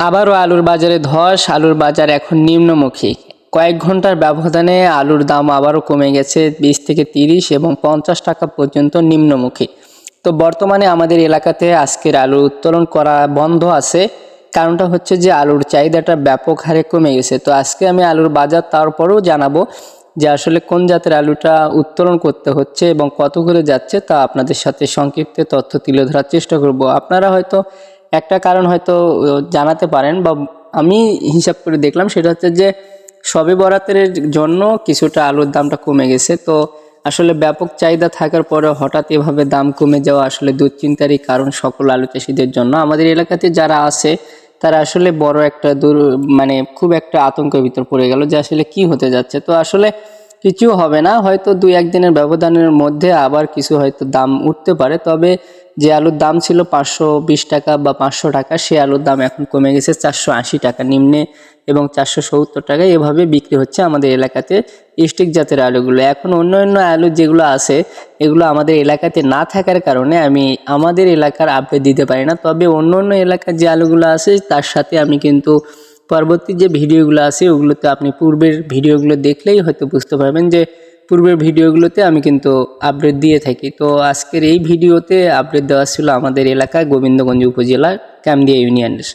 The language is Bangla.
আবারও আলুর বাজারে ধস, আলুর বাজার এখন নিম্নমুখী। কয়েক ঘণ্টার ব্যবধানে আলুর দাম আবারও কমে গেছে বিশ থেকে তিরিশ এবং পঞ্চাশ টাকা পর্যন্ত নিম্নমুখী। তো বর্তমানে আমাদের এলাকাতে আজকের আলু উত্তোলন করা বন্ধ আছে। কারণটা হচ্ছে যে আলুর চাহিদাটা ব্যাপক হারে কমে গেছে। তো আজকে আমি আলুর বাজার তারপরেও জানাব যে আসলে কোন জাতের আলুটা উত্তোলন করতে হচ্ছে এবং কত করে যাচ্ছে তা আপনাদের সাথে সংক্ষিপ্ত তথ্য তুলে ধরার চেষ্টা করব। আপনারা হয়তো একটা কারণ হয়তো জানাতে পারেন বা আমি হিসাব করে দেখলাম সেটা হচ্ছে যে সবে বরাতের জন্য কিছুটা আলুর দামটা কমে গেছে। তো আসলে ব্যাপক চাহিদা থাকার পরে হঠাৎ এভাবে দাম কমে যাওয়া আসলে দুশ্চিন্তারই কারণ সকল আলু চাষিদের জন্য। আমাদের এলাকাতে যারা আছে, তারা আসলে বড় একটা দূর মানে খুব একটা আতঙ্কের ভিতর পড়ে গেল যে আসলে কি হতে যাচ্ছে। তো আসলে কিছু হবে না, হয়তো দুই একদিনের ব্যবধানের মধ্যে আবার কিছু হয়তো দাম উঠতে পারে। তবে যে আলুর দাম ছিল পাঁচশো বিশ টাকা বা পাঁচশো টাকা, সে আলুর দাম এখন কমে গেছে চারশো আশি টাকা নিম্নে এবং চারশো সত্তর টাকা এভাবে বিক্রি হচ্ছে আমাদের এলাকাতে স্টিক জাতের আলুগুলো। এখন অন্য অন্য আলু যেগুলো আছে, এগুলো আমাদের এলাকাতে না থাকার কারণে আমি আমাদের এলাকার আপডেট দিতে পারি না। তবে অন্য অন্য এলাকার যে আলুগুলো আছে, তার সাথে আমি কিন্তু পরবর্তী যে ভিডিওগুলো আছে, ওগুলোতে আপনি পূর্বের ভিডিওগুলো দেখলেই হয়তো বুঝতে পারবেন যে পূর্বের ভিডিওগুলোতে আমি কিন্তু আপডেট দিয়ে থাকি। তো আজকের এই ভিডিওতে আপডেট দেওয়া ছিল আমাদের এলাকা গোবিন্দগঞ্জ উপজেলার ক্যামদিয়া ইউনিয়নের।